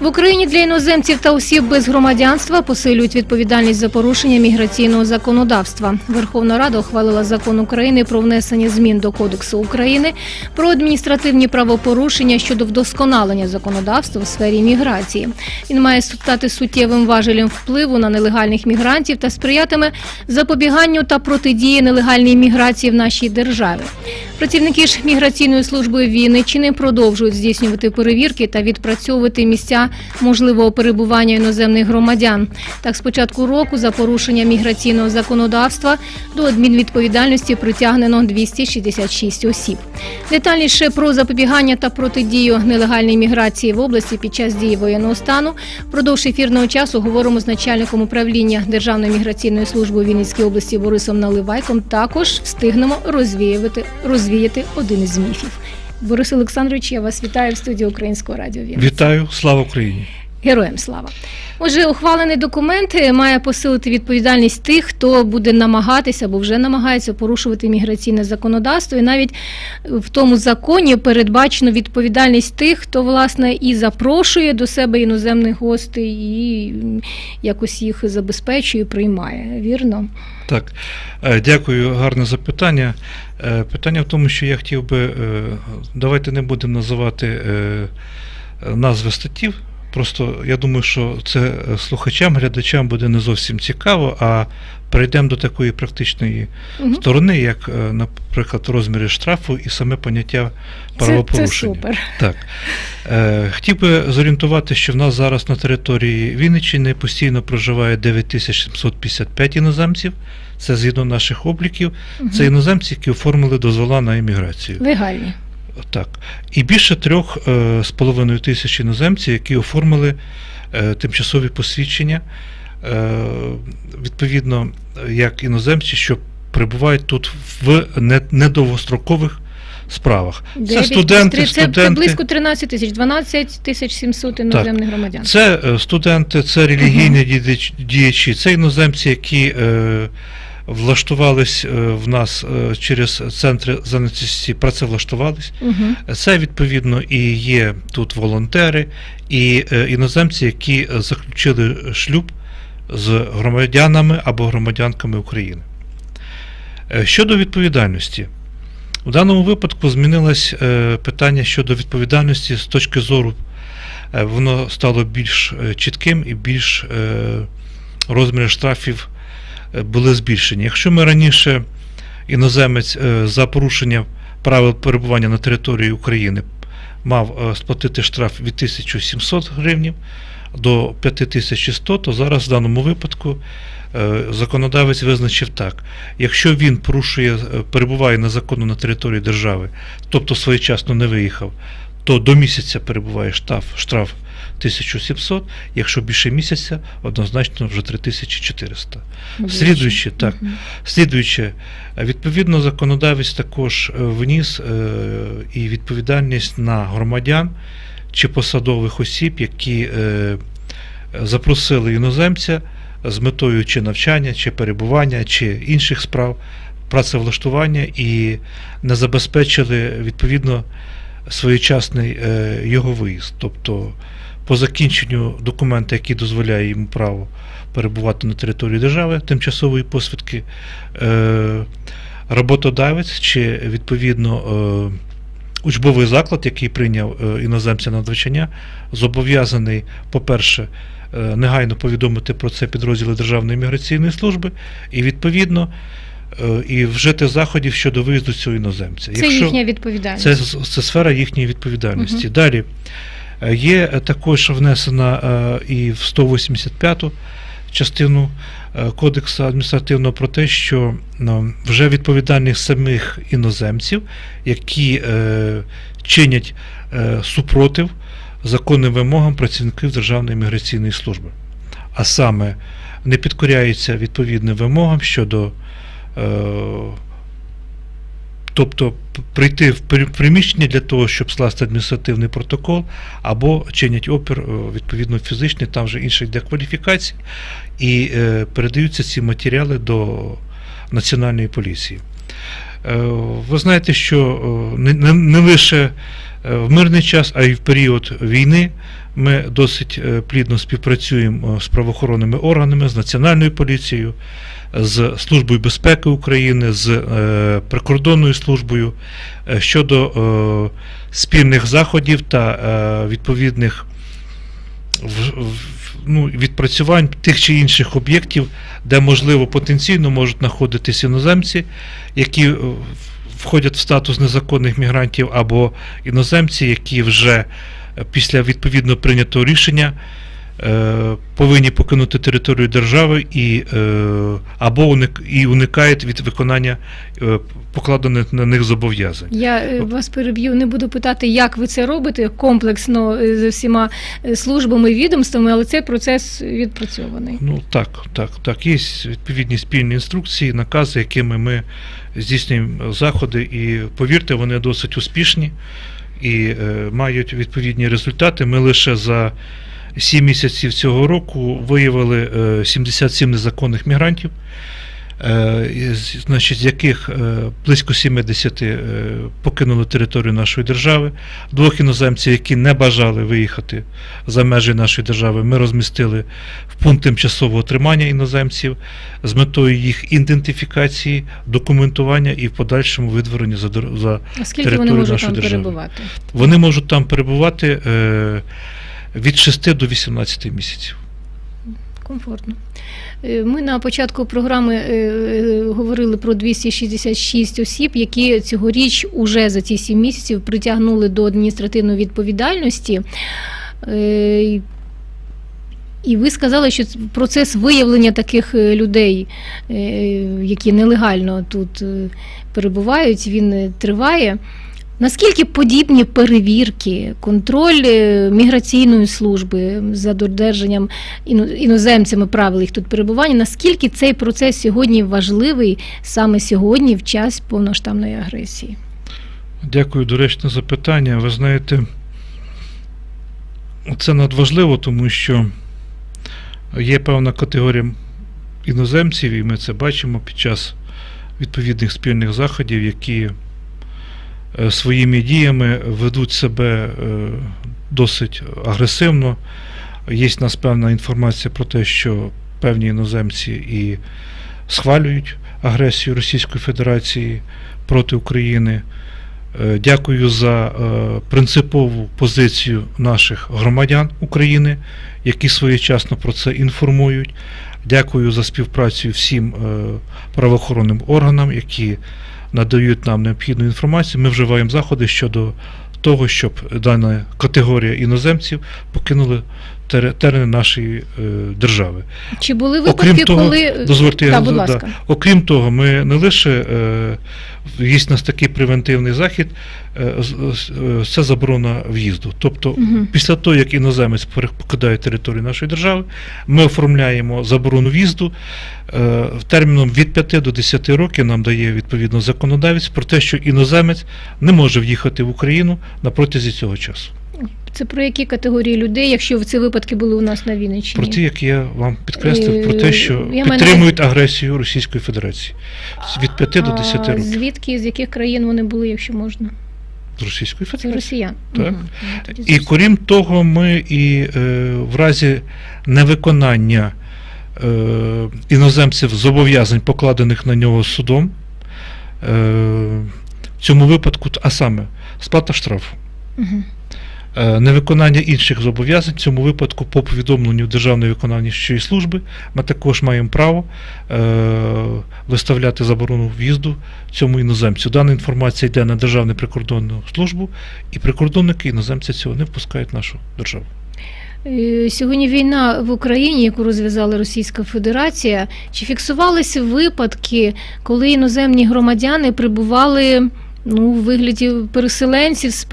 В Україні для іноземців та осіб без громадянства посилюють відповідальність за порушення міграційного законодавства. Верховна Рада ухвалила закон України про внесення змін до Кодексу України про адміністративні правопорушення щодо вдосконалення законодавства в сфері міграції. Він має стати суттєвим важелем впливу на нелегальних мігрантів та сприятиме запобіганню та протидії нелегальній міграції в нашій державі. Працівники ж міграційної служби Вінниччини продовжують здійснювати перевірки та відпрацьовувати місця можливого перебування іноземних громадян. Так, з початку року за порушення міграційного законодавства до адмінвідповідальності притягнено 266 осіб. Детальніше про запобігання та протидію нелегальній міграції в області під час дії воєнного стану впродовж ефірного часу говоримо з начальником управління Державної міграційної служби у Вінницькій області Борисом Наливайком. Також встигнемо розвіювати розвіяти один із міфів. Борис Олександрович, я вас вітаю в студії Українського радіо Вінниця. Вітаю, слава Україні! Героям слава. Отже, ухвалений документ е, має посилити відповідальність тих, хто буде намагатися або вже намагається порушувати міграційне законодавство. І навіть в тому законі передбачено відповідальність тих, хто власне і запрошує до себе іноземних гостей, і якось їх забезпечує, приймає. Вірно? Так, е, дякую, гарне запитання. Е, Питання в тому, що я хотів би, е, давайте не будемо називати е, назви статтів. Просто я думаю, що це е, слухачам, глядачам буде не зовсім цікаво, а перейдемо до такої практичної Мгм. сторони, як, е, наприклад, розміри штрафу і саме поняття Це, це правопорушення. супер. Так. Е, хотів би зорієнтувати, що в нас зараз на території Вінниччини постійно проживає 9755 іноземців. Це згідно наших обліків. Мгм. Це іноземці, які оформили дозвола на еміграцію. Легальні. Так. І більше трьох е, з половиною тисяч іноземців, які оформили е, тимчасові посвідчення, е, відповідно, як іноземці, що перебувають тут в недовгострокових справах. Це студенти, три- Це, це близько 13 тисяч, 12 тисяч 700 іноземних громадян. Це студенти, це релігійні діяч- діячі, це іноземці, які е, влаштувались е, в нас е, через центри зайнятості, працевлаштувались. Угу. Це відповідно і є тут волонтери, і е, іноземці, які заключили шлюб з громадянами або громадянками України. Щодо відповідальності, у даному випадку змінилось питання щодо відповідальності з точки зору, воно стало більш чітким і більш розміри штрафів були збільшені. Якщо ми раніше іноземець е, за порушення правил перебування на території України мав е, сплатити штраф від 1700 гривнів до 5100, то зараз в даному випадку е, законодавець визначив так: якщо він порушує, перебуває незаконно на території держави, тобто своєчасно не виїхав, то до місяця перебуває штраф, штраф 1700, якщо більше місяця, однозначно вже 3400. Слідуючи, так, Мгм. Слідуюче, е, відповідно, законодавець також е, вніс е, і відповідальність на громадян чи посадових осіб, які запросили іноземця з метою чи навчання, чи перебування, чи інших справ працевлаштування і не забезпечили відповідно своєчасний його виїзд. Тобто по закінченню документа, який дозволяє йому право перебувати на території держави, тимчасової посвідки, е, роботодавець чи відповідно е, учбовий заклад, який прийняв е, іноземця на навчання, зобов'язаний, по-перше, негайно повідомити про це підрозділи Державної міграційної служби і відповідно і вжити заходів щодо виїзду цього іноземця. Це їхня відповідальність. Це, це сфера їхньої відповідальності. Далі е, є е, також внесена е, і в 185 частину е, Кодексу адміністративного про те, що ну, вже відповідальність самих іноземців, які е, чинять е, супротив законним вимогам працівників Державної міграційної служби. А саме не підкоряються відповідним вимогам щодо е, тобто прийти в приміщення для того, щоб скласти адміністративний протокол, або чинять опір, е, відповідно фізичний, там вже інша йде кваліфікація, і е, передаються ці матеріали до Національної поліції. Е, Ви знаєте, що е, не, не, лише е, в мирний час, а й в період війни ми досить е, плідно співпрацюємо е, з правоохоронними органами, з Національною поліцією, з Службою безпеки України, з е, прикордонною службою щодо спільних заходів та відповідних ну, відпрацювань тих чи інших об'єктів, де можливо потенційно можуть знаходитись іноземці, які входять в статус незаконних мігрантів, або іноземці, які вже після відповідно прийнятого рішення е, повинні покинути територію держави і, е, або уник, і уникають від виконання е, покладених на них зобов'язань. Я вас переб'ю, не буду питати, як ви це робите комплексно з всіма службами, відомствами, але цей процес відпрацьований. Ну так, так, так. Є відповідні спільні інструкції, накази, якими ми здійснюємо заходи, і повірте, вони досить успішні і е, мають відповідні результати. Ми лише за 7 місяців цього року виявили е, 77 незаконних мігрантів. Е, Значить, з яких е, близько 70 е, покинули територію нашої держави. Двох іноземців, які не бажали виїхати за межі нашої держави, ми розмістили в пункт тимчасового тримання іноземців з метою їх ідентифікації, документування і в подальшому видворення за, за територію можуть нашої там держави. перебувати? вони можуть там перебувати від 6 до 18 місяців. Комфортно. Е, Ми на початку програми е, е, говорили про 266 осіб, які цьогоріч уже за ці 7 місяців притягнули до адміністративної відповідальності. І- ви сказали, що процес виявлення таких людей, які нелегально тут перебувають, він триває. Наскільки подібні перевірки, контроль е, міграційної служби за додержанням іноземцями правил їх тут перебування, наскільки цей процес сьогодні важливий саме сьогодні, в час повноштабної агресії? Дякую, доречне запитання. Ви знаєте, це надважливо, тому що є певна категорія іноземців, і ми це бачимо під час відповідних спільних заходів, які своїми діями ведуть себе е, досить агресивно. Є нас певна інформація про те, що певні іноземці і схвалюють агресію Російської Федерації проти України. Е, Дякую за е, принципову позицію наших громадян України, які своєчасно про це інформують. Дякую за співпрацю всім е, правоохоронним органам, які надають нам необхідну інформацію. Ми вживаємо заходи щодо того, щоб дана категорія іноземців покинули терени нашої е, держави. Чи були Окрім того, коли дозвольте, я будь да. Окрім того, ми не лише е, є в нас такий превентивний захід, е, це заборона в'їзду. Тобто, Мгм. після того, як іноземець покидає територію нашої держави, ми оформляємо заборону в'їзду е, терміном від 5 до 10 років нам дає відповідно законодавець про те, що іноземець не може в'їхати в Україну на протязі цього часу. Це про які категорії людей, якщо ці випадки були у нас на Вінниччині? Про те, як я вам підкреслив, про Е, те, що я підтримують агресію Російської Федерації від 5 до 10 років Звідки, з яких країн вони були, якщо можна? з Російської Федерації. росіян. Так. Ну, І крім того, ми і е, в разі невиконання е, іноземців зобов'язань, покладених на нього судом, е, в цьому випадку, а саме сплата штрафу. Мгм. Е, Невиконання інших зобов'язань в цьому випадку по повідомленню Державної виконавчої служби ми також маємо право е, виставляти заборону в'їзду цьому іноземцю. Дана інформація йде на Державну прикордонну службу, і прикордонники іноземця цього не впускають в нашу державу. Е, Сьогодні війна в Україні, яку розв'язала Російська Федерація. Чи фіксувалися випадки, коли іноземні громадяни прибували ну, у вигляді переселенців з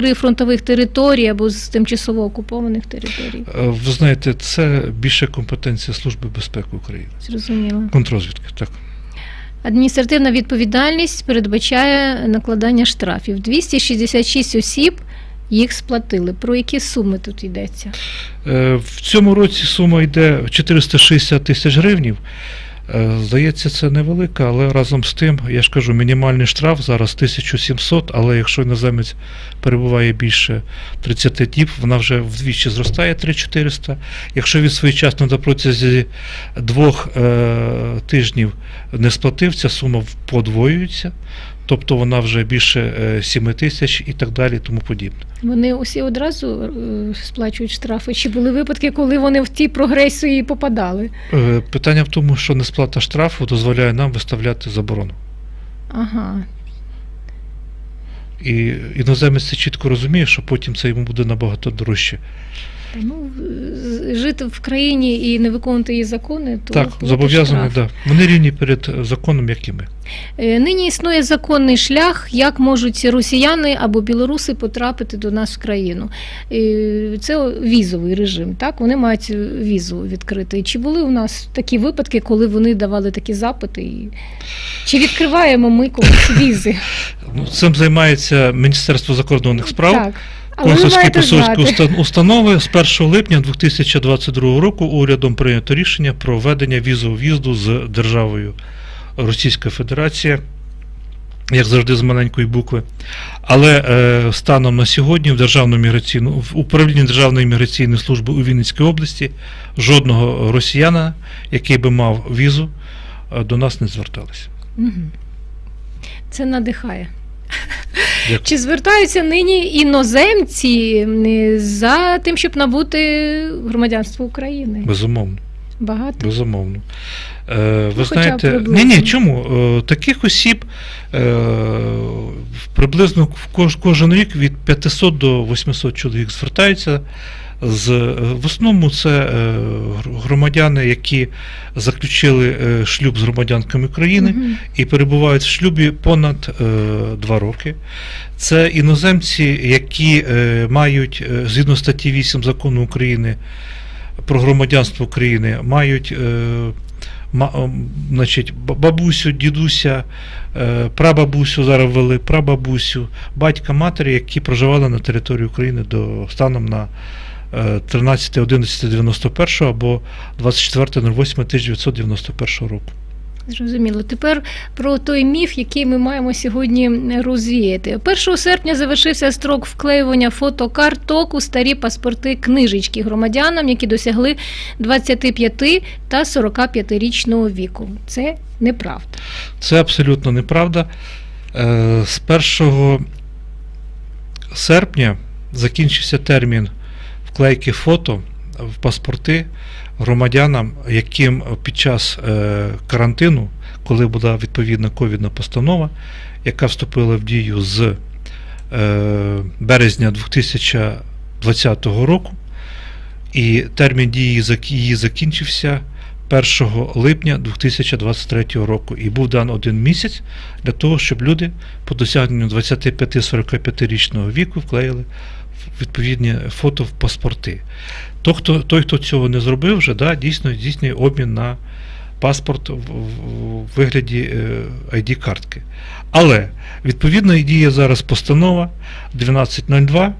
прифронтових територій або з тимчасово окупованих територій? Е, Ви знаєте, це більше компетенція Служби безпеки України. Зрозуміло. Контрозвідки, так. Адміністративна відповідальність передбачає накладання штрафів. 266 осіб їх сплатили. Про які суми тут йдеться? Е, В цьому році сума йде 460 тисяч гривнів. Е, Здається, це невелика, але разом з тим, я ж кажу, мінімальний штраф зараз 1700, але якщо іноземець перебуває більше 30 діб, вона вже вдвічі зростає 3400. Якщо він своєчасно на протязі двох е, тижнів не сплатив, ця сума подвоюється, тобто вона вже більше е, 7 тисяч і так далі, тому подібне. Вони усі одразу е, сплачують штрафи? Чи були випадки, коли вони в ті прогресії попадали? Е, Питання в тому, що несплата штрафу дозволяє нам виставляти заборону. Ага. І іноземець це чітко розуміє, що потім це йому буде набагато дорожче. Ну, жити в країні і не виконувати її закони, то так, штраф. да. Вони рівні перед законом, як і ми. Е, Нині існує законний шлях, як можуть росіяни або білоруси потрапити до нас в країну. Це візовий режим. Так, вони мають візу відкрити. Чи були у нас такі випадки, коли вони давали такі запити? І... Чи відкриваємо ми комусь візи? Ну, цим займається Міністерство закордонних справ. Так. Консульські посольські знати. установи з 1 липня 2022 року урядом прийнято рішення про введення візового в'їзду з державою Російська Федерація, як завжди, з маленької букви. Але е, станом на сьогодні в Державну міграційну в управлінні Державної міграційної служби у Вінницькій області жодного росіяна, який би мав візу, е, до нас не зверталися. Це надихає. Дякую. Чи звертаються нині іноземці за тим, щоб набути громадянство України? Безумовно. Багато. Безумовно. Е, ви Ну, знаєте, ні, ні, чому? Е, таких осіб е, приблизно в кож, кожен рік від 500 до 800 чоловік звертаються. З, в основному це е, громадяни, які заключили е, шлюб з громадянками країни Мгм. і перебувають в шлюбі понад е, два роки. Це іноземці, які мають згідно статті 8 закону України про громадянство України, мають ма, значить, бабусю, дідуся, прабабусю зараз ввели, прабабусю, батька, матері, які проживали на території України до станом на 13.11.91 або 24.08.1991 року. Зрозуміло. Тепер про той міф, який ми маємо сьогодні розвіяти. 1 серпня завершився строк вклеювання фотокарток у старі паспорти книжечки громадянам, які досягли 25 та 45-річного віку. Це неправда. Це абсолютно неправда. Е, З 1 серпня закінчився термін вклейки фото в паспорти громадянам, яким під час е, карантину, коли була відповідна ковідна постанова, яка вступила в дію з е, березня 2020 року, і термін дії її закінчився 1 липня 2023 року і був дан один місяць для того, щоб люди по досягненню 25-45 річного віку вклеїли відповідні фото в паспорти. Той, хто, той, хто цього не зробив, вже да, дійсно здійснює обмін на паспорт в, в- в вигляді е, ID-картки. Але відповідно діє зараз постанова 1202,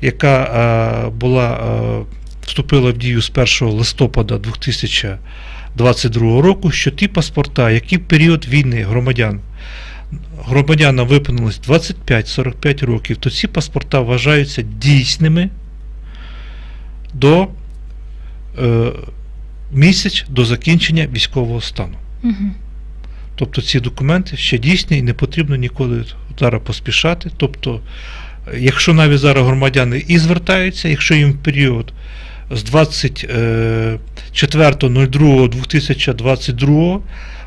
яка е, була, е, вступила в дію з 1 листопада 2022 року, що ті паспорта, які в період війни громадян громадянам виповнилось 25-45 років, то ці паспорта вважаються дійсними до е, місяць до закінчення військового стану. Угу. Тобто ці документи ще дісні і не потрібно ніколи зараз поспішати. Тобто, якщо навіть зараз громадяни і звертаються, якщо їм в період з 24.02.2022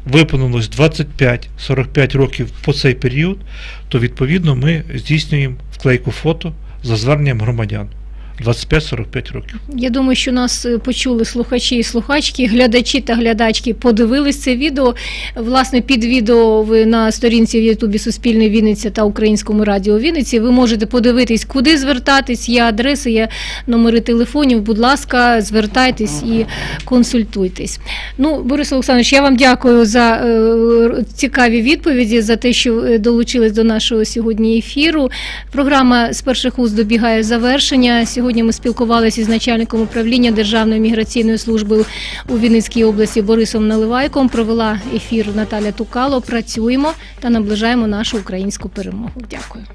виповнилось 25-45 років по цей період, то відповідно ми здійснюємо вклейку фото за зверненням громадян 25-45 років. Я думаю, що нас е, почули слухачі і слухачки, глядачі та глядачки подивились це відео. Власне, під відео ви на сторінці в Ютубі Суспільне Вінниця та Українському радіо Вінниці. Ви можете подивитись, куди звертатись. Є адреси, є номери телефонів. Будь ласка, звертайтесь і консультуйтесь. Ну, Борис Олександрович, я вам дякую за е, цікаві відповіді, за те, що е, долучились до нашого сьогодні ефіру. Програма з перших уст добігає завершення. Сьогодні ми спілкувалися із начальником управління Державної міграційної служби у Вінницькій області Борисом Наливайком. Провела ефір Наталя Тукало. Працюємо та наближаємо нашу українську перемогу. Дякую.